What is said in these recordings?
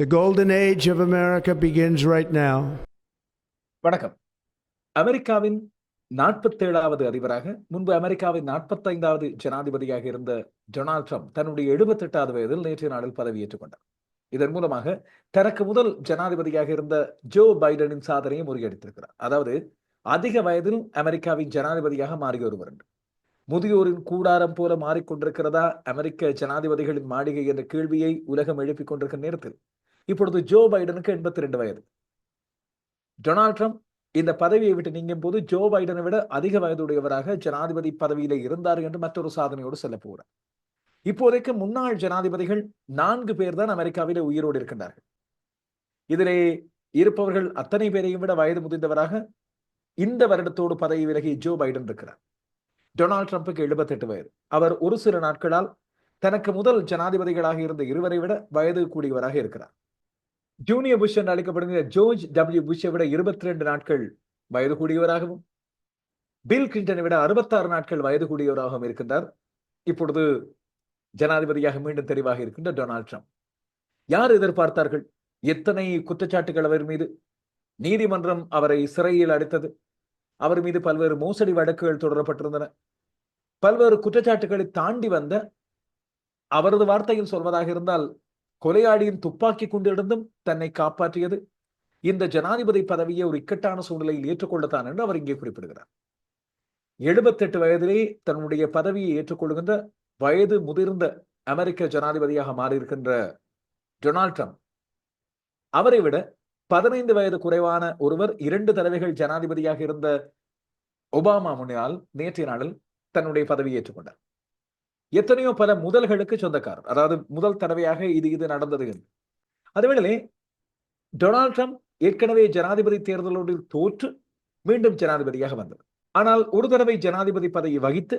The golden age of America begins right now. வணக்கம். அமெரிக்காவின் நாற்பத்தேழாவது அதிபராக முன்பு அமெரிக்காவின் நாற்பத்தைந்தாவது ஜனாதிபதியாக இருந்த டொனால்ட் ட்ரம்ப் தன்னுடைய எழுபத்தெட்டாவது வயதில் நேற்றைய நாளில் பதவியேற்றுக் கொண்டார். இதன் மூலமாக தனக்கு முதல் ஜனாதிபதியாக இருந்த ஜோ பைடனின் சாதனையை முறியடித்திருக்கிறார். அதாவது அதிக வயதில் அமெரிக்காவின் ஜனாதிபதியாக மாறி ஒருவர் என்று. முதியோரின் கூடாரம் போல மாறிக்கொண்டிருக்கிறதா அமெரிக்க ஜனாதிபதிகளின் மாளிகை என்ற கேள்வியை உலகம் எழுப்பிக் கொண்டிருக்கிற நேரத்தில் இப்பொழுது ஜோ பைடனுக்கு எண்பத்தி ரெண்டு வயது. டொனால்ட் ட்ரம்ப் இந்த பதவியை விட்டு நீங்கும் போது ஜோ பைடனை விட அதிக வயதுடையவராக ஜனாதிபதி பதவியில இருந்தார் என்று மற்றொரு சாதனையோடு செல்ல போகிறார் இப்போதைக்கு முன்னாள் ஜனாதிபதிகள் நான்கு பேர் தான் அமெரிக்காவிலே உயிரோடு இருக்கின்றார்கள். இதிலே இருப்பவர்கள் அத்தனை பேரையும் விட வயது முதிர்ந்தவராக இந்த வருடத்தோடு பதவி விலகி ஜோ பைடன் இருக்கிறார். டொனால்ட் ட்ரம்புக்கு எழுபத்தெட்டு வயது. அவர் ஒரு சில நாட்களால் தனக்கு முதல் ஜனாதிபதிகளாக இருந்த இருவரை விட வயது கூடியவராக இருக்கிறார். ஜூனியர் புஷ் என்று அழைக்கப்படுகிற ஜோர்ஜ் டபிள்யூ புஷ்ஷை விட இருபத்தி ரெண்டு நாட்கள் வயது கூடியவராகவும் பில் கிளின்டனை விட அறுபத்தாறு நாட்கள் வயது கூடியவராகவும் இருக்கின்றார். இப்பொழுது ஜனாதிபதியாக மீண்டும் தெரிவாக இருக்கின்ற டொனால்ட் ட்ரம்ப். யார் எதிர்பார்த்தார்கள்? எத்தனை குற்றச்சாட்டுகள் அவர் மீது? நீதிமன்றம் அவரை சிறையில் அடைத்தது. அவர் மீது பல்வேறு மோசடி வழக்குகள் தொடரப்பட்டிருந்தன. பல்வேறு குற்றச்சாட்டுகளை தாண்டி வந்த அவரது வார்த்தையில் சொல்வதாக இருந்தால் கொலையாளியின் துப்பாக்கி கொண்டிருந்தும் தன்னை காப்பாற்றியது. இந்த ஜனாதிபதி பதவியை ஒரு இக்கட்டான சூழ்நிலையில் ஏற்றுக்கொள்ளத்தான் என்று அவர் இங்கே குறிப்பிடுகிறார். எழுபத்தெட்டு வயதிலே தன்னுடைய பதவியை ஏற்றுக்கொள்கின்ற வயது முதிர்ந்த அமெரிக்க ஜனாதிபதியாக மாறியிருக்கின்ற டொனால்ட் ட்ரம்ப். அவரை விட பதினைந்து வயது குறைவான ஒருவர் இரண்டு தடவைகள் ஜனாதிபதியாக இருந்த ஒபாமா முன்னால் நேற்றைய நாளில் தன்னுடைய பதவியை ஏற்றுக்கொண்டார். எத்தனையோ பல முதல்களுக்கு சொந்தக்காரர். அதாவது முதல் தடவையாக இது இது நடந்தது என்று. அதேவேளை டொனால்ட் ட்ரம்ப் ஏற்கனவே ஜனாதிபதி தேர்தலோடு தோற்று மீண்டும் ஜனாதிபதியாக வந்தது. ஆனால் ஒரு தடவை ஜனாதிபதி பதவி வகித்து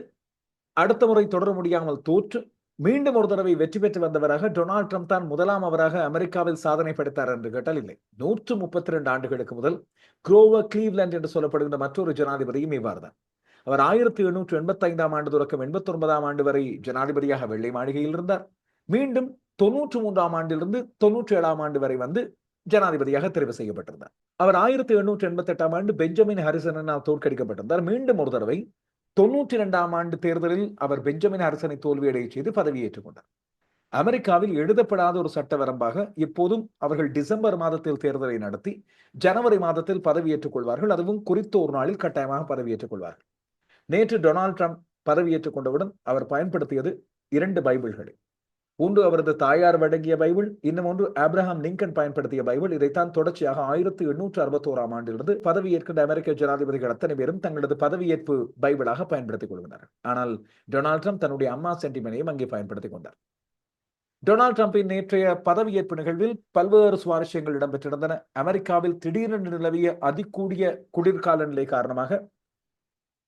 அடுத்த முறை தொடர முடியாமல் தோற்று மீண்டும் ஒரு தடவை வெற்றி பெற்று வந்தவராக டொனால்ட் ட்ரம்ப் தான் முதலாம் அவராக அமெரிக்காவில் சாதனை படைத்தார் என்று கேட்டால் இல்லை. நூற்று முப்பத்தி ரெண்டு ஆண்டுகளுக்கு முதல் குரோவர் கிளீவ்லாண்ட் என்று சொல்லப்படுகின்ற மற்றொரு ஜனாதிபதியும் இவ்வாறு தான் அவர் ஆயிரத்தி எண்ணூற்று எண்பத்தி ஐந்தாம் ஆண்டு தொடக்கம் எண்பத்தி ஒன்பதாம் ஆண்டு வரை ஜனாதிபதியாக வெள்ளை மாளிகையில் இருந்தார். மீண்டும் தொன்னூற்று மூன்றாம் ஆண்டிலிருந்து தொன்னூற்றி ஏழாம் ஆண்டு வரை வந்து ஜனாதிபதியாக தெரிவு செய்யப்பட்டிருந்தார். அவர் ஆயிரத்தி எண்ணூற்று எண்பத்தி எட்டாம் ஆண்டு பெஞ்சமின் ஹரிசனால் தோற்கடிக்கப்பட்டிருந்தார். மீண்டும் ஒரு தடவை தொன்னூற்றி இரண்டாம் ஆண்டு தேர்தலில் அவர் பெஞ்சமின் ஹரிசனை தோல்வியடைய செய்து பதவியேற்றுக் கொண்டார். அமெரிக்காவில் எழுதப்படாத ஒரு சட்ட வரம்பாக இப்போதும் அவர்கள் டிசம்பர் மாதத்தில் தேர்தலை நடத்தி ஜனவரி மாதத்தில் பதவியேற்றுக் கொள்வார்கள். அதுவும் குறித்த ஒரு நாளில் கட்டாயமாக பதவியேற்றுக் கொள்வார்கள். நேற்று டொனால்ட் ட்ரம்ப் பதவியேற்றுக் கொண்டவுடன் அவர் பயன்படுத்தியது இரண்டு பைபிள்களை. ஒன்று அவரது தாயார் வழங்கிய பைபிள் இன்னும் ஒன்று ஆப்ரஹாம் லிங்கன் பயன்படுத்திய பைபிள். இதைத்தான் தொடர்ச்சியாக ஆயிரத்தி எண்ணூற்று அறுபத்தோராம் ஆண்டிலிருந்து பதவியேற்கின்ற அமெரிக்க ஜனாதிபதிகள் அத்தனை பேரும் தங்களது பதவியேற்பு பைபிளாக பயன்படுத்திக் கொள்கிறார்கள் ஆனால் டொனால்ட் ட்ரம்ப் தன்னுடைய அம்மா சென்டிமெனையும் அங்கே பயன்படுத்திக் கொண்டார். டொனால்ட் ட்ரம்பின் நேற்றைய பதவியேற்பு நிகழ்வில் பல்வேறு சுவாரஸ்யங்கள் இடம்பெற்றிருந்தன. அமெரிக்காவில் திடீரென்று நிலவிய அதிகூடிய குளிர்கால நிலை காரணமாக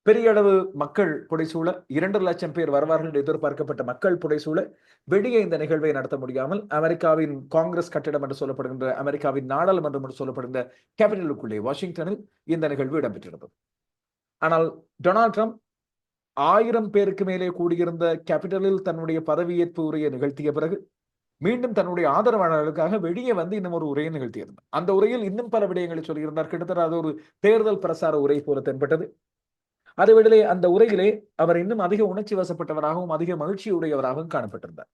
பெரிய அளவு மக்கள் புடைசூழ இரண்டு லட்சம் பேர் வருவார்கள் என்று எதிர்பார்க்கப்பட்ட மக்கள் புடைசூழ வெளியே இந்த நிகழ்வை நடத்த முடியாமல் அமெரிக்காவின் காங்கிரஸ் கட்டிடம் என்று சொல்லப்படுகின்ற அமெரிக்காவின் நாடாளுமன்றம் என்று சொல்லப்படுகின்ற கேபிட்டலுக்குள்ளே வாஷிங்டனில் இந்த நிகழ்வு இடம்பெற்றிருந்தது. ஆனால் டொனால்ட் ட்ரம்ப் ஆயிரம் பேருக்கு மேலே கூடியிருந்த கேபிட்டலில் தன்னுடைய பதவியேற்பு உரையை நிகழ்த்திய பிறகு மீண்டும் தன்னுடைய ஆதரவாளர்களுக்காக வெளியே வந்து இன்னும் ஒரு உரையை நிகழ்த்தியிருந்தார். அந்த உரையில் இன்னும் பல விடயங்களை சொல்லியிருந்தார். கிட்டத்தட்ட அது ஒரு தேர்தல் பிரசார உரை போல தென்பட்டது. அதுவிடலே அந்த உரையிலே அவர் இன்னும் அதிக உணர்ச்சி வசப்பட்டவராகவும் அதிக மகிழ்ச்சியுடையவராகவும் காணப்பட்டிருந்தார்.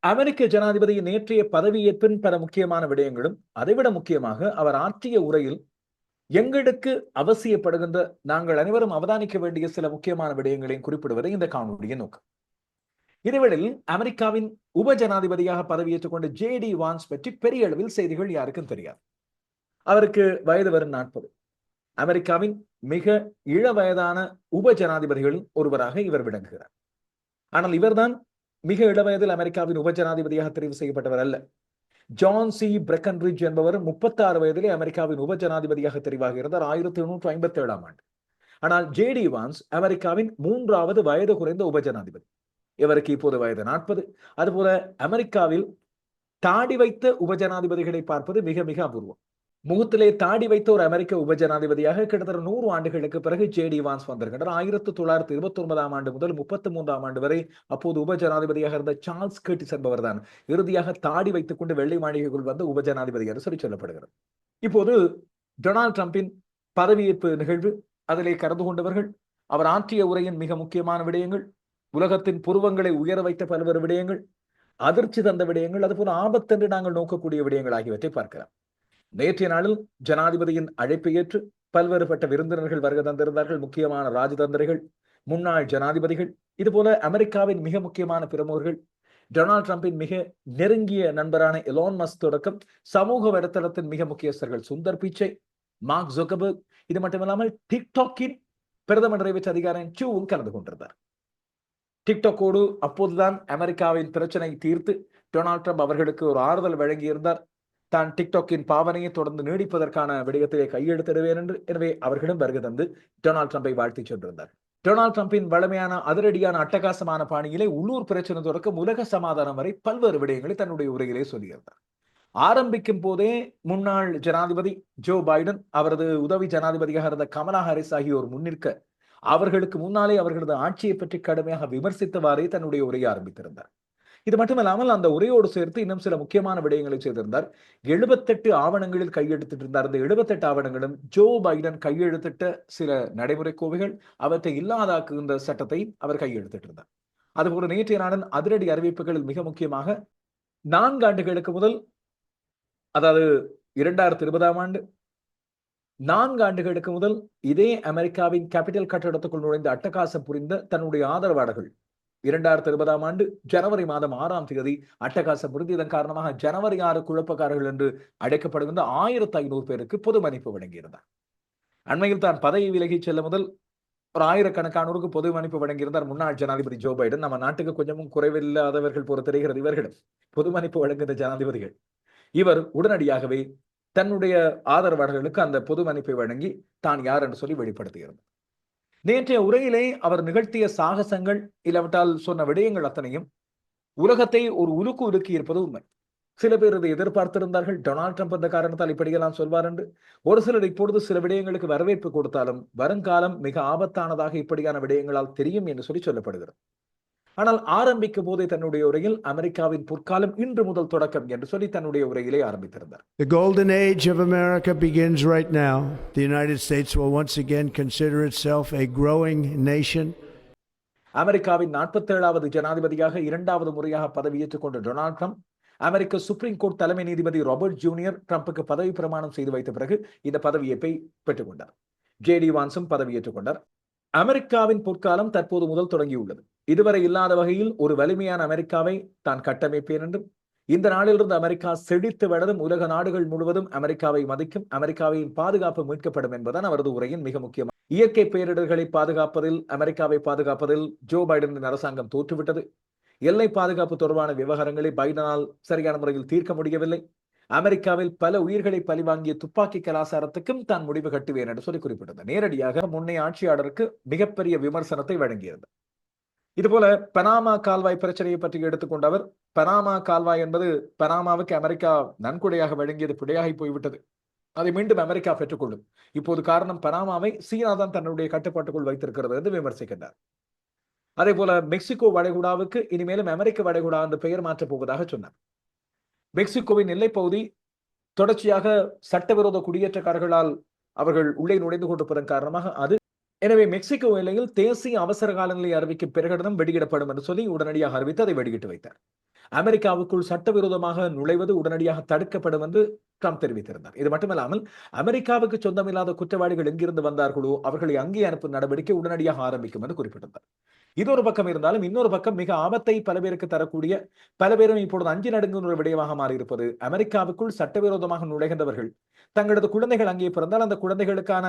அமெரிக்க ஜனாதிபதியின் நேற்றைய பதவியேற்பின் பல முக்கியமான விடயங்களும் அதைவிட முக்கியமாக அவர் ஆற்றிய உரையில் எங்களுக்கு அவசியப்படுகின்ற நாங்கள் அனைவரும் அவதானிக்க வேண்டிய சில முக்கியமான விடயங்களையும் குறிப்பிடுவதை இந்த காணொலியின் நோக்கம். இதேவேளையில் அமெரிக்காவின் உப ஜனாதிபதியாக பதவியேற்றுக் கொண்ட ஜே டி வான்ஸ் பற்றி பெரிய அளவில் செய்திகள் யாருக்கும் தெரியாது. அவருக்கு வயது வரும் நாற்பது. அமெரிக்காவின் மிக இள வயதான உப ஜனாதிபதிகளில் ஒருவராக இவர் விளங்குகிறார். ஆனால் இவர்தான் மிக இள வயதில் அமெரிக்காவின் உப ஜனாதிபதியாக தெரிவு செய்யப்பட்டவர் அல்ல. John C. பிரெக்கன்ரிட்ஜ் என்பவர் முப்பத்தாறு வயதிலே அமெரிக்காவின் உப ஜனாதிபதியாக தெரிவாக இருந்தார் ஆயிரத்தி எண்ணூற்று ஐம்பத்தி ஏழாம் ஆண்டு. ஆனால் ஜேடி வான்ஸ் அமெரிக்காவின் மூன்றாவது வயது குறைந்த உப ஜனாதிபதி இவருக்கு இப்போது வயது நாற்பது. அதுபோல அமெரிக்காவில் தாடி வைத்த உப ஜனாதிபதிகளை பார்ப்பது மிக மிக அபூர்வம். முகத்திலே தாடி வைத்த ஒரு அமெரிக்க உபஜனாதிபதியாக கிட்டத்தட்ட நூறு ஆண்டுகளுக்கு பிறகு ஜே டி வான்ஸ் வந்திருக்கின்றனர் ஆயிரத்தி தொள்ளாயிரத்தி இருபத்தி ஒன்பதாம் ஆண்டு முதல் முப்பத்தி மூன்றாம் ஆண்டு வரை அப்போது உபஜனாதிபதியாக இருந்த சார்ல்ஸ் கேட்டிஸ் என்பவர் தான் இறுதியாக தாடி வைத்துக் கொண்டு வெள்ளை மாளிகைக்குள் வந்த உபஜனாதிபதி என்று சொல்லி சொல்லப்படுகிறது. இப்போது டொனால்ட் ட்ரம்பின் பதவியேற்பு நிகழ்வு அதிலே கலந்து கொண்டவர்கள் அவர் ஆற்றிய உரையின் மிக முக்கியமான விடயங்கள் உலகத்தின் புருவங்களை உயர வைத்த பல்வேறு விடயங்கள் அதிர்ச்சி தந்த விடயங்கள் அதுபோல ஆபத்தென்று நாங்கள் நோக்கக்கூடிய விடயங்கள் ஆகியவற்றை பார்க்கலாம். நேற்றைய நாளில் ஜனாதிபதியின் அழைப்பை ஏற்று பல்வேறுபட்ட விருந்தினர்கள் வருகை தந்திருந்தார்கள். முக்கியமான ராஜதந்திரிகள் முன்னாள் ஜனாதிபதிகள் இதுபோல அமெரிக்காவின் மிக முக்கியமான பிரமுகர்கள் டொனால்ட் ட்ரம்பின் மிக நெருங்கிய நண்பரான எலோன் மஸ் தொடக்கம் சமூக வலைத்தளத்தின் மிக முக்கியஸ்தர்கள் சுந்தர் பிச்சை மார்க் ஜொகபர்க் இது மட்டுமில்லாமல் டிக்டாக்கின் பிரதம நிறைவேற்ற அதிகாரம் சூவும் கலந்து கொண்டிருந்தார். டிக்டாக்கோடு அப்போதுதான் அமெரிக்காவின் பிரச்சனை தீர்த்து டொனால்ட் ட்ரம்ப் அவர்களுக்கு ஒரு ஆறுதல் வழங்கியிருந்தார். தான் டிக்டாக்கின் பாவனையை தொடர்ந்து நீடிப்பதற்கான விடயத்திலே கையெழுத்திடுவேன் என்று எனவே அவர்களும் வருகை தந்து டொனால்ட் ட்ரம்பை வாழ்த்தி சென்றிருந்தார். டொனால்ட் ட்ரம்பின் வளமையான அதிரடியான அட்டகாசமான பாணியிலே உள்ளூர் பிரச்சனை தொடக்கம் உலக சமாதானம் வரை பல்வேறு விடயங்களை தன்னுடைய உரையிலே சொல்லியிருந்தார். ஆரம்பிக்கும் போதே முன்னாள் ஜனாதிபதி ஜோ பைடன் அவரது உதவி ஜனாதிபதியாக இருந்த கமலா ஹாரிஸ் ஆகியோர் முன்னிற்க அவர்களுக்கு முன்னாலே அவர்களது ஆட்சியை பற்றி கடுமையாக விமர்சித்தவாறே தன்னுடைய உரையை ஆரம்பித்திருந்தார். இது மட்டுமல்லாமல் அந்த உரையோடு சேர்த்து இன்னும் சில முக்கியமான விடயங்களை செய்திருந்தார். எழுபத்தெட்டு ஆவணங்களில் கையெழுத்திட்டு இருந்தார். இந்த எழுபத்தெட்டு ஆவணங்களும் ஜோ பைடன் கையெழுத்திட்ட சில நடைமுறை கோவைகள் அவற்றை இல்லாதாக்குகின்ற சட்டத்தை அவர் கையெழுத்திட்டு இருந்தார். அதுபோல நேற்றைய நாளின் அதிரடி அறிவிப்புகளில் மிக முக்கியமாக நான்கு ஆண்டுகளுக்கு முதல் அதாவது இரண்டாயிரத்தி இருபதாம் ஆண்டு நான்கு ஆண்டுகளுக்கு முதல் இதே அமெரிக்காவின் கேபிட்டல் கட்டடத்துக்குள் நுழைந்த அட்டகாசம் புரிந்த தன்னுடைய ஆதரவாளர்கள் இரண்டாயிரத்தி இருபதாம் ஆண்டு ஜனவரி மாதம் ஆறாம் தேதி அட்டகாசம் புரிந்து இதன் காரணமாக ஜனவரி ஆறு குழப்பக்காரர்கள் என்று அழைக்கப்படுகின்ற ஆயிரத்தி ஐநூறு பேருக்கு பொது மன்னிப்பு வழங்கியிருந்தார். அண்மையில் தான் பதவி விலகி செல்ல முதல் ஒரு ஆயிரக்கணக்கானோருக்கு பொது மன்னிப்பு வழங்கியிருந்தார் முன்னாள் ஜனாதிபதி ஜோ பைடன். நம்ம நாட்டுக்கு கொஞ்சமும் குறைவில்லாதவர்கள் போல தெரிகிறது இவர்களும் பொது மன்னிப்பு வழங்குகின்ற ஜனாதிபதிகள். இவர் உடனடியாகவே தன்னுடைய ஆதரவாளர்களுக்கு அந்த பொது மன்னிப்பை வழங்கி தான் யார் என்று சொல்லி வெளிப்படுத்தியிருந்தார். நேற்றைய உரையிலே அவர் நிகழ்த்திய சாகசங்கள் இல்லாவிட்டால் சொன்ன விடயங்கள் அத்தனையும் உலகத்தை ஒரு உருக்கு உருக்கி இருப்பது உண்மை. சில பேர் இதை எதிர்பார்த்திருந்தார்கள். டொனால்ட் ட்ரம்ப் அந்த காரணத்தால் இப்படியெல்லாம் சொல்வார் என்று. ஒரு சிலர் இப்பொழுது சில விடயங்களுக்கு வரவேற்பு கொடுத்தாலும் வருங்காலம் மிக ஆபத்தானதாக இப்படியான விடயங்களால் தெரியும் என்று சொல்லி சொல்லப்படுகிறது. ஆனால் ஆரம்பிக்கும் போதே தன்னுடைய உரையில் அமெரிக்காவின் பொற்காலம் இன்று முதல் தொடக்கம் என்று சொல்லி தன்னுடைய உரையிலே ஆரம்பித்திருந்தார் The golden age of America begins right now. The United States will once again consider itself a growing nation. அமெரிக்காவின் நாற்பத்தேழாவது ஜனாதிபதியாக இரண்டாவது முறையாக பதவியேற்றுக் கொண்ட டொனால்ட் ட்ரம்ப் அமெரிக்க சுப்ரீம் கோர்ட் தலைமை நீதிபதி ராபர்ட் ஜூனியர் ட்ரம்புக்கு பதவி பிரமாணம் செய்து வைத்த பிறகு இந்த பதவியேற்பை பெற்றுக் கொண்டார் ஜே டி வான்ஸும் பதவியேற்றுக் கொண்டார் அமெரிக்காவின் பொற்காலம் தற்போது முதல் தொடங்கியுள்ளது இதுவரை இல்லாத வகையில் ஒரு வலிமையான அமெரிக்காவை தான் கட்டமைப்பேன் என்றும் இந்த நாளிலிருந்து அமெரிக்கா செழித்து வளரும் உலக நாடுகள் முழுவதும் அமெரிக்காவை மதிக்கும் அமெரிக்காவின் பாதுகாப்பு மீட்கப்படும் என்பதான் அவரது உரையின் மிக முக்கியம். இயற்கை பேரிடர்களை பாதுகாப்பதில் அமெரிக்காவை பாதுகாப்பதில் ஜோ பைடனின் அரசாங்கம் தோற்றுவிட்டது. எல்லை பாதுகாப்பு தொடர்பான விவகாரங்களை பைடனால் சரியான முறையில் தீர்க்க முடியவில்லை. அமெரிக்காவில் பல உயிர்களை பழிவாங்கிய துப்பாக்கி கலாச்சாரத்துக்கும் தான் முடிவு கட்டுவேன் என்று சொல்லி குறிப்பிட்டது. நேரடியாக முன்னைய ஆட்சியாளருக்கு மிகப்பெரிய விமர்சனத்தை வழங்கியது இதுபோல பனாமா கால்வாய் பிரச்சனையை பற்றி எடுத்துக்கொண்ட அவர் பனாமா கால்வாய் என்பது பனாமாவுக்கு அமெரிக்கா நன்கொடையாக வழங்கியது பிழையாகி போய்விட்டது. அதை மீண்டும் அமெரிக்கா பெற்றுக்கொள்ளும். இப்போது காரணம் பனாமாவை சீனா தான் தன்னுடைய கட்டுப்பாட்டுக்குள் வைத்திருக்கிறது என்று விமர்சிக்கின்றார். அதே போல மெக்சிகோ வடைகுடாவுக்கு இனிமேலும் அமெரிக்க வடைகுடா என்று பெயர் மாற்றப் போவதாக சொன்னார். மெக்சிகோவின் எல்லைப்பகுதி தொடர்ச்சியாக சட்டவிரோத குடியேற்றக்காரர்களால் அவர்கள் உள்ளே நுழைந்து கொண்டிருப்பதன் காரணமாக அது எனவே மெக்சிகோ எல்லையில் தேசிய அவசர காலநிலை அறிவிக்கும் பிரகடனம் வெளியிடப்படும் என்று சொல்லி உடனடியாக அறிவித்து அதை வெளியிட்டு வைத்தார். அமெரிக்காவுக்குள் சட்டவிரோதமாக நுழைவது உடனடியாக தடுக்கப்படும் என்று ட்ரம்ப் தெரிவித்திருந்தார். இது மட்டுமல்லாமல் அமெரிக்காவுக்கு சொந்தமில்லாத குற்றவாளிகள் எங்கிருந்து வந்தார்களோ அவர்களை அங்கே அனுப்பும் நடவடிக்கை உடனடியாக ஆரம்பிக்கும் என்று குறிப்பிட்டிருந்தார். இது ஒரு பக்கம் இருந்தாலும் இன்னொரு பக்கம் மிக ஆபத்தை பல பேருக்கு தரக்கூடிய பல பேரும் இப்பொழுது அஞ்சு நடுங்குகிற ஒரு விடயமாக மாறியிருப்பது அமெரிக்காவுக்குள் சட்டவிரோதமாக நுழைகின்றவர்கள் தங்களது குழந்தைகள் அங்கே பிறந்தால் அந்த குழந்தைகளுக்கான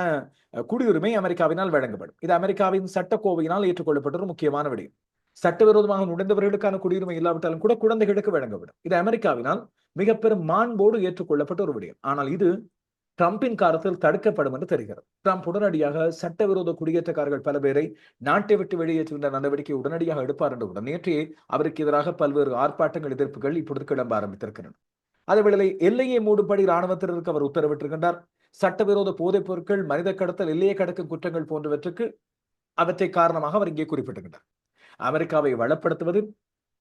குடியுரிமை அமெரிக்காவினால் வழங்கப்படும். இது அமெரிக்காவின் சட்டக்கோவையினால் ஏற்றுக்கொள்ளப்பட்ட ஒரு முக்கியமான விடயம். சட்டவிரோதமாக நுழைந்தவர்களுக்கான குடியுரிமை இல்லாவிட்டாலும் கூட குழந்தைகளுக்கு வழங்கப்படும் இது அமெரிக்காவினால் மிக பெரும் மாண்போடு ஏற்றுக்கொள்ளப்பட்ட ஒரு விடயம். ஆனால் இது ட்ரம்பின் காலத்தில் தடுக்கப்படும் என்று தெரிகிறது. ட்ரம்ப் உடனடியாக சட்டவிரோத குடியேற்றக்காரர்கள் பல பேரை நாட்டை விட்டு வெளியேற்றுகின்ற நடவடிக்கை உடனடியாக எடுப்பார் என்றவுடன் நேற்றையே அவருக்கு எதிராக பல்வேறு ஆர்ப்பாட்டங்கள் எதிர்ப்புகள் இப்பொழுது கிளம்ப ஆரம்பித்திருக்கின்றன. அதேவேளை எல்லையை மூடும்படி இராணுவத்தினருக்கு அவர் உத்தரவிட்டிருக்கின்றார். சட்டவிரோத போதைப் பொருட்கள் மனித கடத்தல் எல்லையை கடக்கும் குற்றங்கள் போன்றவற்றுக்கு அவற்றை காரணமாக அவர் இங்கே குறிப்பிட்டிருக்கின்றார். அமெரிக்காவை வளப்படுத்துவது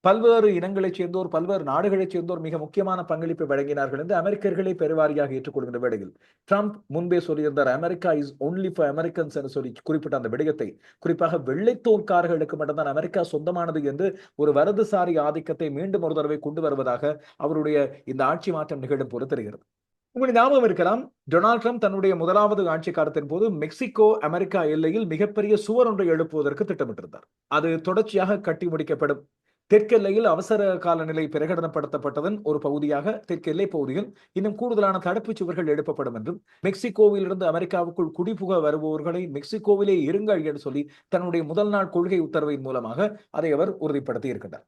பல்வேறு இனங்களைச் சேர்ந்தோர் பல்வேறு நாடுகளைச் சேர்ந்தோர் மிக முக்கியமான பங்களிப்பை வழங்கினார்கள் என்று அமெரிக்கர்களே பெருவாரியாக ஏற்றுக்கொள்கின்ற வேளையில் ட்ரம்ப் முன்பே சொல்லியிருந்தார் America is only for Americans என்று சொல்லி குறிப்பிட்ட அந்த விடயத்தை. குறிப்பாக வெள்ளைத்தோல்காரர்களுக்கு மட்டும்தான் அமெரிக்கா சொந்தமானது என்று ஒரு வரதுசாரி ஆதிக்கத்தை மீண்டும் ஒரு தடவை கொண்டு வருவதாக அவருடைய இந்த ஆட்சி மாற்றம் நிகழும் போல தெரிகிறது. உங்களுக்கு ஞாபகம் இருக்கலாம். டொனால்ட் ட்ரம்ப் தன்னுடைய முதலாவது ஆட்சி காலத்தின் போது மெக்சிகோ அமெரிக்கா எல்லையில் மிகப்பெரிய சுவர் ஒன்றை எழுப்புவதற்கு திட்டமிட்டிருந்தார். அது தொடர்ச்சியாக கட்டி முடிக்கப்படும். தெற்கெல்லையில் அவசர கால நிலை பிரகடனப்படுத்தப்பட்டதன் ஒரு பகுதியாக தெற்கெல்லை பகுதியில் இன்னும் கூடுதலான தடுப்புச் சுவர்கள் எழுப்பப்படும் என்றும் மெக்சிகோவிலிருந்து அமெரிக்காவுக்குள் குடிபுக வருபவர்களை மெக்சிகோவிலே இருங்கள் என்று சொல்லி தன்னுடைய முதல் நாள் கொள்கை உத்தரவின் மூலமாக அதை அவர் உறுதிப்படுத்தி இருக்கின்றார்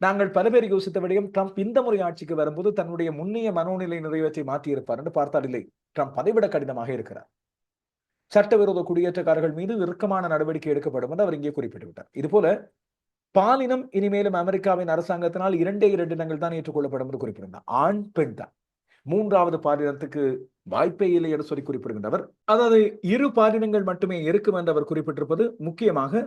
நாங்கள் பல பேர் யோசித்த விடயம் ட்ரம்ப் இந்த முறை ஆட்சிக்கு வரும்போது தன்னுடைய முன்னைய மனோநிலை நிறைவேற்றி மாற்றியிருப்பார் என்று பார்த்தால் இல்லை. ட்ரம்ப் அதைவிட கடினமாக இருக்கிறார். சட்டவிரோத குடியேற்றக்காரர்கள் மீது இறுக்கமான நடவடிக்கை எடுக்கப்படும் என்று அவர் இங்கே குறிப்பிட்டு விட்டார் இதுபோல பாலினம் இனிமேலும் அமெரிக்காவின் அரசாங்கத்தினால் இரண்டே இரண்டு இனங்கள் தான் ஏற்றுக்கொள்ளப்படும் என்று குறிப்பிடுகிறார் ஆண் பெண் தான். மூன்றாவது பாலினத்துக்கு வாய்ப்பே இல்லை என்று சொல்லி குறிப்பிடுகின்றவர் அதாவது இரு பாலினங்கள் மட்டுமே இருக்கும் என்று அவர் குறிப்பிட்டிருப்பது முக்கியமாக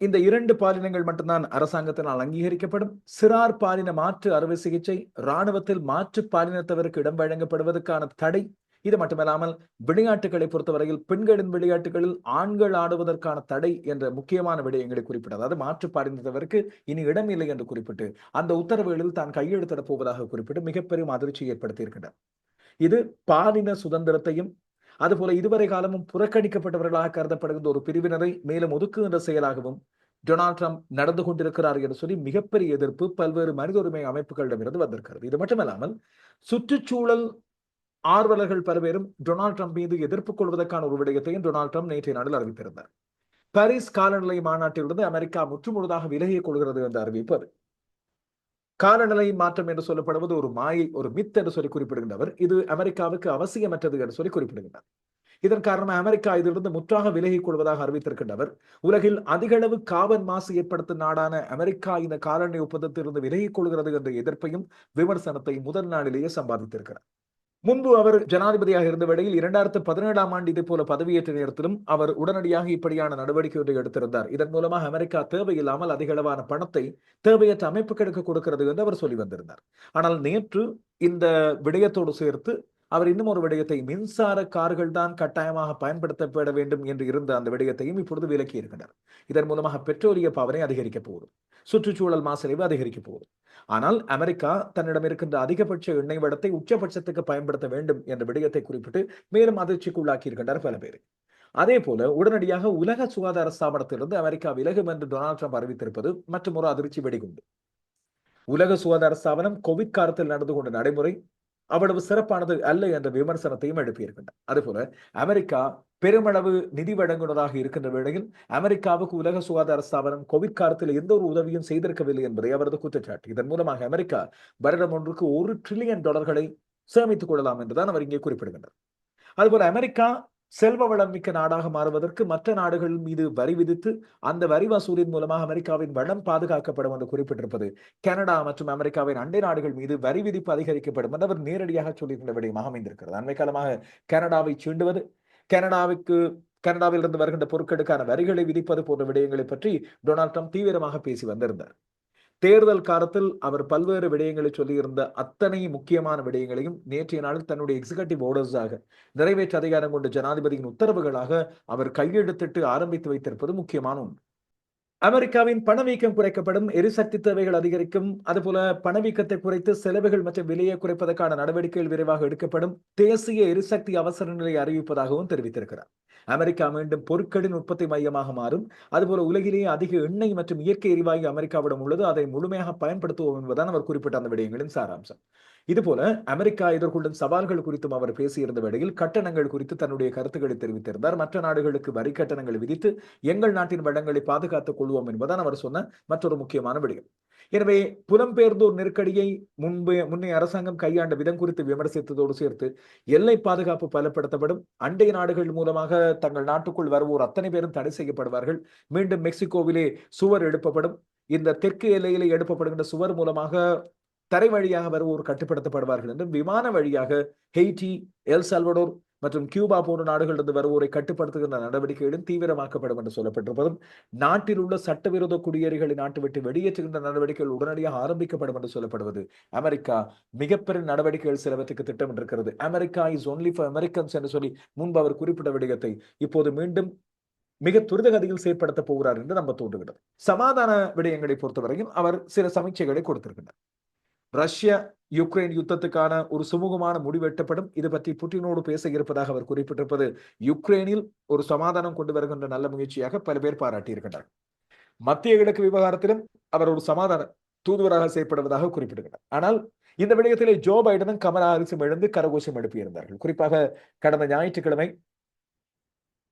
இந்த இரண்டு பாலினங்கள் மட்டும்தான் அரசாங்கத்தினால் அங்கீகரிக்கப்படும். சிறார் பாலின மாற்று அறுவை சிகிச்சை இராணுவத்தில் மாற்று பாலினத்தவருக்கு இடம் வழங்கப்படுவதற்கான தடை. இது மட்டுமல்லாமல் விளையாட்டுகளை பொறுத்தவரையில் பெண்களின் விளையாட்டுகளில் ஆண்கள் ஆடுவதற்கான தடை என்ற முக்கியமான விடயங்களை குறிப்பிட்டு அதாவது மாற்று பாலினத்தவருக்கு இனி இடம் இல்லை என்று குறிப்பிட்டு அந்த உத்தரவுகளில் தான் கையெழுத்திடப் போவதாக குறிப்பிட்டு மிகப்பெரும் அதிர்ச்சி ஏற்படுத்தியிருக்கின்றனர் இது பாலின சுதந்திரத்தையும் அதுபோல இதுவரை காலமும் புறக்கணிக்கப்பட்டவர்களாக கருதப்படுகின்ற ஒரு பிரிவினரை மேலும் ஒதுக்குகின்ற செயலாகவும் டொனால்ட் ட்ரம்ப் நடந்து கொண்டிருக்கிறார் என்று சொல்லி மிகப்பெரிய எதிர்ப்பு பல்வேறு மனித உரிமை அமைப்புகளிடமிருந்து வந்திருக்கிறது. இது மட்டுமல்லாமல் சுற்றுச்சூழல் ஆர்வலர்கள் பல டொனால்ட் ட்ரம்ப் மீது எதிர்ப்பு கொள்வதற்கான ஒரு விடயத்தையும் டொனால்ட் ட்ரம்ப் நேற்றைய நாளில் அறிவித்திருந்தார். பாரிஸ் காலநிலை மாநாட்டிலிருந்து அமெரிக்கா முற்றுமுழுதாக விலகிக் கொள்கிறது என்று அறிவிப்பு அது காலநிலை மாற்றம் என்று சொல்லப்படுவது ஒரு மாயை ஒரு மித் என்று சொல்லி குறிப்பிடுகின்றவர். இது அமெரிக்காவுக்கு அவசியமற்றது என்று சொல்லி குறிப்பிடுகின்றார். இதன் காரணமாக அமெரிக்கா இதிலிருந்து முற்றாக விலகிக் கொள்வதாக அறிவித்திருக்கின்றவர். உலகில் அதிக அளவு காபன் மாசு ஏற்படுத்தும் நாடான அமெரிக்கா இந்த காலநிலை ஒப்பந்தத்திலிருந்து விலகிக் கொள்கிறது என்ற எதிர்ப்பையும் விமர்சனத்தை முதல் நாளிலேயே சம்பாதித்திருக்கிறார். முன்பு அவர் ஜனாதிபதியாக இருந்த வேளையில் இரண்டாயிரத்து பதினேழாம் ஆண்டு இதே போல பதவியேற்ற நேரத்திலும் அவர் உடனடியாக இப்படியான நடவடிக்கை ஒன்றை எடுத்திருந்தார். இதன் மூலமாக அமெரிக்கா தேவையில்லாமல் அதிக அளவான பணத்தை தேவையற்ற அமைப்புகளுக்கு கொடுக்கிறது என்று அவர் சொல்லி வந்திருந்தார். ஆனால் நேற்று இந்த விடயத்தோடு சேர்த்து அவர் இன்னும் ஒரு விடயத்தை மின்சார கார்கள் தான் கட்டாயமாக பயன்படுத்தப்பட வேண்டும் என்று இருந்த அந்த விடயத்தையும் இப்பொழுது விலக்கி இருக்கின்றனர் இதன் மூலமாக பெட்ரோலிய பாவனை அதிகரிக்க போகுது சுற்றுச்சூழல் மாசடைவு அதிகரிக்க போகுது ஆனால் அமெரிக்கா தன்னிடம் இருக்கின்ற அதிகபட்ச எண்ணெய் வளத்தை உச்சபட்சத்துக்கு பயன்படுத்த வேண்டும் என்ற விடயத்தை குறிப்பிட்டு மேலும் அதிர்ச்சிக்குள்ளாக்கி இருக்கின்றனர் பல பேர். அதே போல உடனடியாக உலக சுகாதார ஸ்தாபனத்திலிருந்து அமெரிக்கா விலகும் என்று டொனால்ட் ட்ரம்ப் அறிவித்திருப்பது மற்றும் ஒரு அதிர்ச்சி வெடிகுண்டு. உலக சுகாதார ஸ்தாபனம் கோவிட் காலத்தில் நடந்து கொண்ட நடைமுறை அவ்வளவு சிறப்பானது அல்ல என்ற விமர்சனத்தையும் எழுப்பியிருக்கின்றன. அதுபோல அமெரிக்கா பெருமளவு நிதி வழங்குவதாக இருக்கின்ற வேளையில் அமெரிக்காவுக்கு உலக சுகாதார ஸ்தாபனம் கோவிட் காலத்தில் எந்த ஒரு உதவியும் செய்திருக்கவில்லை என்பதை அவரது குற்றச்சாட்டு. இதன் மூலமாக அமெரிக்கா வருடம் ஒன்றுக்கு ஒரு ட்ரில்லியன் டாலர்களை சேமித்துக் கொள்ளலாம் என்றுதான் அவர் இங்கே குறிப்பிடுகின்றார். அதுபோல அமெரிக்கா செல்வ வளம் மிக்க நாடாக மாறுவதற்கு மற்ற நாடுகள் மீது வரி விதித்து அந்த வரி வசூலின் மூலமாக அமெரிக்காவின் வளம் பாதுகாக்கப்படும் என்று குறிப்பிட்டிருப்பது. கனடா மற்றும் அமெரிக்காவின் அண்டை நாடுகள் மீது வரி விதிப்பு அதிகரிக்கப்படும் என்று அவர் நேரடியாக சொல்லியிருந்த விடயமாக அமைந்திருக்கிறது அண்மை காலமாக கனடாவை சீண்டுவது கனடாவுக்கு கனடாவில் இருந்து வருகின்ற பொருட்களுக்கான வரிகளை விதிப்பது போன்ற விடயங்களை பற்றி டொனால்ட் ட்ரம்ப் தீவிரமாக பேசி வந்திருந்தார். தேர்தல் காலத்தில் அவர் பல்வேறு விடயங்களை சொல்லியிருந்த அத்தனை முக்கியமான விடயங்களையும் நேற்றைய நாளில் தன்னுடைய எக்ஸிகூட்டிவ் ஆர்டர்ஸாக நிறைவேற்ற அதிகாரம் கொண்ட ஜனாதிபதியின் உத்தரவுகளாக அவர் கையெழுத்திட்டு ஆரம்பித்து வைத்திருப்பது முக்கியமான ஒன்று. அமெரிக்காவின் பணவீக்கம் குறைக்கப்படும் எரிசக்தி தேவைகள் அதிகரிக்கும் அதுபோல பணவீக்கத்தை குறைத்து செலவுகள் மற்றும் விலையை குறைப்பதற்கான நடவடிக்கைகள் விரைவாக எடுக்கப்படும் தேசிய எரிசக்தி அவசர நிலை அறிவிப்பதாகவும் தெரிவித்திருக்கிறார். அமெரிக்கா மீண்டும் பொருட்களின் உற்பத்தி மையமாக மாறும். அதுபோல உலகிலேயே அதிக எண்ணெய் மற்றும் இயற்கை எரிவாயு அமெரிக்காவிடம் உள்ளது. அதை முழுமையாக பயன்படுத்துவோம் என்பதான் அவர் குறிப்பிட்ட அந்த விடயங்களின் சாராம்சம். இதுபோல அமெரிக்கா எதிர்கொள்ளும் சவால்கள் குறித்தும் அவர் பேசியிருந்த வேளையில் கட்டணங்கள் குறித்து தன்னுடைய கருத்துக்களை தெரிவித்திருந்தார். மற்ற நாடுகளுக்கு வரி கட்டணங்கள் விதித்து எங்கள் நாட்டின் வளங்களை பாதுகாத்துக் கொள்வோம் என்பதான் அவர் சொன்ன மற்றொரு முக்கியமான விடயம். எனவே புலம்பெயர்ந்தோர் நெருக்கடியை முன்பு முன்னே அரசாங்கம் கையாண்ட விதம் குறித்து விமர்சித்ததோடு சேர்த்து எல்லை பாதுகாப்பு பலப்படுத்தப்படும். அண்டை நாடுகள் மூலமாக தங்கள் நாட்டுக்குள் வருவோர் அத்தனை பேரும் தடை செய்யப்படுவார்கள். மீண்டும் மெக்சிகோவிலே சுவர் எழுப்பப்படும். இந்த தெற்கு எல்லையிலே எழுப்பப்படுகின்ற சுவர் மூலமாக தரை வழியாக வருவோர் கட்டுப்படுத்தப்படுவார்கள் என்றும் விமான வழியாக ஹெய்டி எல் சல்வடோர் மற்றும் கியூபா போன்ற நாடுகளிலிருந்து வருவோரை கட்டுப்படுத்துகின்ற நடவடிக்கைகளும் தீவிரமாக்கப்படும் என்று சொல்லப்பட்டிருப்பதும் நாட்டில் உள்ள சட்டவிரோத குடியேறிகளை நாட்டு விட்டு வெளியேற்றுகின்ற நடவடிக்கைகள் உடனடியாக ஆரம்பிக்கப்படும் என்று சொல்லப்படுவது அமெரிக்கா மிகப்பெரிய நடவடிக்கைகள் சிலவற்றுக்கு திட்டமிட்டிருக்கிறது America is only for Americans என்று சொல்லி முன்பு அவர் குறிப்பிட்ட விடயத்தை இப்போது மீண்டும் மிக துரிதகதியில் செயற்படுத்த போகிறார் என்று நம்ம தோன்றுகிறது. சமாதான விடயங்களை பொறுத்தவரையும் அவர் சில சமீட்சைகளை கொடுத்திருக்கிறார் ரஷ்ய யுக்ரைன் யுத்தத்துக்கான ஒரு சுமூகமான முடிவெட்டப்படும் இது பற்றி புட்டினோடு பேச இருப்பதாக அவர் குறிப்பிட்டிருப்பது யுக்ரைனில் ஒரு சமாதானம் கொண்டு வருகின்ற நல்ல முயற்சியாக பல பேர் பாராட்டியிருக்கின்றனர். மத்திய கிழக்கு விவகாரத்திலும் அவர் ஒரு சமாதான தூதுவராக செயற்படுவதாக குறிப்பிடுகிறார் ஆனால் இந்த விடயத்திலே ஜோ பைடனும் கமலா ஹாரிஸும் எழுந்து கரகோஷம் எழுப்பியிருந்தார்கள். குறிப்பாக கடந்த ஞாயிற்றுக்கிழமை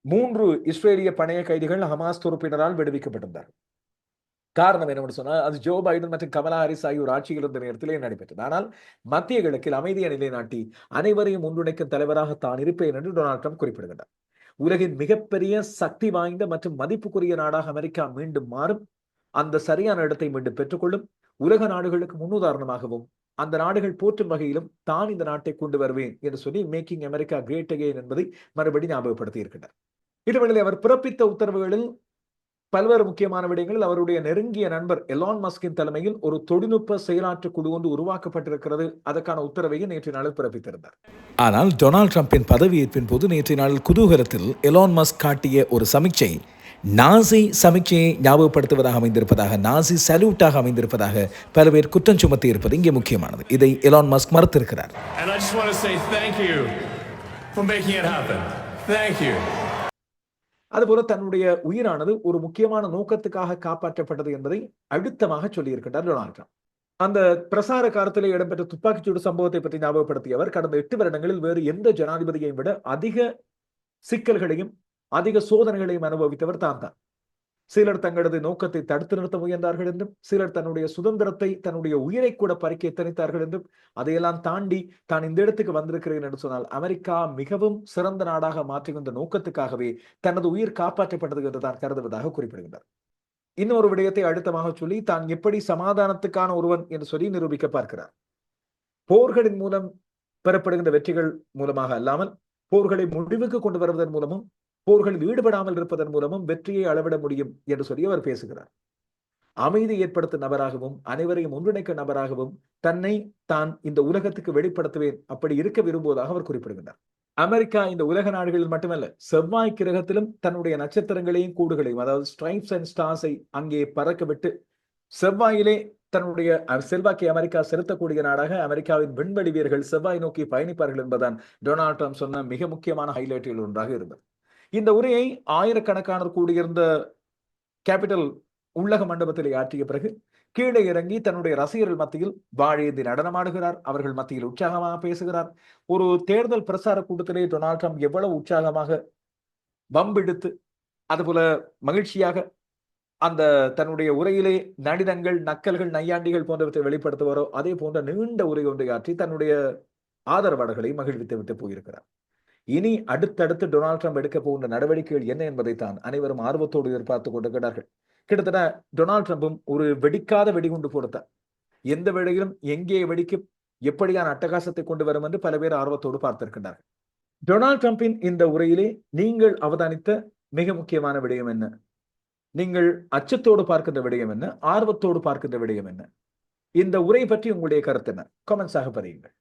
மூன்று இஸ்ரேலிய பணைய கைதிகள் ஹமாஸ் உறுப்பினரால் விடுவிக்கப்பட்டிருந்தார்கள். காரணம் என்னவென்று சொன்னால் அது ஜோ பைடன் மற்றும் கமலா ஹாரிஸ் ஆகியோர் ஆட்சியில் இருந்த நேரத்திலே நடைபெற்றது. ஆனால் மத்திய கிழக்கில் அமைதியை நிலைநாட்டி அனைவரையும் ஒன்றிணைக்கும் தலைவராக தான் இருப்பேன் என்று டொனால்ட் ட்ரம்ப் குறிப்பிடுகின்றார். உலகின் மிகப்பெரிய சக்தி வாய்ந்த மற்றும் மதிப்புக்குரிய நாடாக அமெரிக்கா மீண்டும் மாறும். அந்த சரியான இடத்தை மீண்டும் பெற்றுக்கொள்ளும். உலக நாடுகளுக்கு முன்னுதாரணமாகவும் அந்த நாடுகள் போற்றும் வகையிலும் தான் இந்த நாட்டை கொண்டு வருவேன் என்று சொல்லி மேக்கிங் அமெரிக்கா கிரேட் அகெயின் என்பதை மறுபடி ஞாபகப்படுத்தி இருக்கின்றார். இதுவேளை அவர் பிறப்பித்த உத்தரவுகளில் பல்வேறு முக்கியமான விடயங்களில் அவருடைய நெருங்கிய நண்பர் எலான் மஸ்கின் தலைமையில் ஒரு தொழில்நுட்ப செயலாற்று குழு ஒன்று உருவாக்கப்பட்டிருக்கிறது. அதற்கான உத்தரவையும் நேற்று நாளில் பிறப்பித்திருந்தார். ஆனால் டொனால்ட் ட்ரம்பின் பதவியேற்பின் போது நேற்று நாளில் குதூகலத்தில் எலான் மஸ்க் காட்டிய ஒரு சமீட்சை நாசி சமீட்சையை ஞாபகப்படுத்துவதாக அமைந்திருப்பதாக நாசி சல்யூட்டாக அமைந்திருப்பதாக பல பேர் குற்றம் சுமத்தி இருப்பது இங்கே முக்கியமானது. இதை எலான் மஸ்க் மறுத்திருக்கிறார். அதுபோல தன்னுடைய உயிரானது ஒரு முக்கியமான நோக்கத்துக்காக காப்பாற்றப்பட்டது என்பதை அழுத்தமாக சொல்லியிருக்கின்றார் டொனால்ட் ட்ரம்ப். அந்த பிரசார காலத்திலே இடம்பெற்ற துப்பாக்கிச்சூடு சம்பவத்தை பற்றி ஞாபகப்படுத்தியவர் கடந்த எட்டு வருடங்களில் வேறு எந்த ஜனாதிபதியையும் விட அதிக சிக்கல்களையும் அதிக சோதனைகளையும் அனுபவித்தவர் தான் தான் சிலர் தங்களது நோக்கத்தை தடுத்து நிறுத்த முயன்றார்கள் என்றும் சிலர் தன்னுடைய சுதந்திரத்தை தன்னுடைய உயிரை கூட பறிக்க எத்தனைத்தார்கள் என்றும் அதையெல்லாம் தாண்டி தான் இந்த இடத்துக்கு வந்திருக்கிறேன் என்று சொன்னால் அமெரிக்கா மிகவும் சிறந்த நாடாக மாற்றுகின்ற நோக்கத்துக்காகவே தனது உயிர் காப்பாற்றப்பட்டது என்று தான் கருதுவதாக குறிப்பிடுகின்றார். இன்னொரு விடயத்தை அழுத்தமாக சொல்லி தான் எப்படி சமாதானத்துக்கான ஒருவன் என்று சொல்லி நிரூபிக்க பார்க்கிறார். போர்களின் மூலம் பெறப்படுகின்ற வெற்றிகள் மூலமாக அல்லாமல் போர்களை முடிவுக்கு கொண்டு வருவதன் மூலமும் போர்களில் ஈடுபடாமல் இருப்பதன் மூலமும் வெற்றியை அளவிட முடியும் என்று சொல்லி அவர் பேசுகிறார். அமைதி ஏற்படுத்தும் நபராகவும் அனைவரையும் ஒன்றிணைக்கும் நபராகவும் தன்னை தான் இந்த உலகத்துக்கு வெளிப்படுத்துவேன் அப்படி இருக்க விரும்புவதாக அவர் குறிப்பிடுகின்றார். அமெரிக்கா இந்த உலக நாடுகளில் மட்டுமல்ல செவ்வாய் கிரகத்திலும் தன்னுடைய நட்சத்திரங்களையும் கூடுகளையும் அதாவது ஸ்ட்ரைப்ஸ் அண்ட் ஸ்டார்ஸை அங்கே பறக்க விட்டு செவ்வாயிலே தன்னுடைய செல்வாக்கை அமெரிக்கா செலுத்தக்கூடிய நாடாக அமெரிக்காவின் விண்வெளி வீரர்கள் செவ்வாய் நோக்கி பயணிப்பார்கள் என்பதுதான் டொனால்ட் ட்ரம்ப் சொன்ன மிக முக்கியமான ஹைலைட்டில் ஒன்றாக இருந்தது. இந்த உரையை ஆயிரக்கணக்கானோர் கூடியிருந்த கேபிட்டல் உள்ளக மண்டபத்திலே ஆற்றிய பிறகு கீழே இறங்கி தன்னுடைய ரசிகர்கள் மத்தியில் வாழேந்தி நடனமாடுகிறார். அவர்கள் மத்தியில் உற்சாகமாக பேசுகிறார். ஒரு தேர்தல் பிரசார கூட்டத்திலே டொனால்ட் ட்ரம்ப் எவ்வளவு உற்சாகமாக வம்பெடுத்து அதுபோல மகிழ்ச்சியாக அந்த தன்னுடைய உரையிலே நடிதங்கள் நக்கல்கள் நையாண்டிகள் போன்றவற்றை வெளிப்படுத்துவாரோ அதே போன்ற நீண்ட உரை ஒன்றை ஆற்றி தன்னுடைய ஆதரவாளர்களை மகிழ்வித்து விட்டு போயிருக்கிறார். இனி அடுத்தடுத்து டொனால்ட் ட்ரம்ப் எடுக்க போகின்ற நடவடிக்கைகள் என்ன என்பதைத்தான் அனைவரும் ஆர்வத்தோடு எதிர்பார்த்து கொண்டிருக்கிறார்கள் கிட்டத்தட்ட டொனால்ட் ட்ரம்பும் ஒரு வெடிக்காத வெடிகுண்டு போடுத்தார் எந்த வேளையிலும் எங்கே வெடிக்கும் எப்படியான அட்டகாசத்தை கொண்டு வரும் என்று பல பேர் ஆர்வத்தோடு பார்த்திருக்கின்றார்கள். டொனால்ட் ட்ரம்பின் இந்த உரையிலே நீங்கள் அவதானித்த மிக முக்கியமான விடயம் என்ன? நீங்கள் அச்சத்தோடு பார்க்கின்ற விடயம் என்ன? ஆர்வத்தோடு பார்க்கின்ற விடயம் என்ன? இந்த உரை பற்றி உங்களுடைய கருத்து என்ன? கமெண்ட்ஸாக பதியுங்கள்.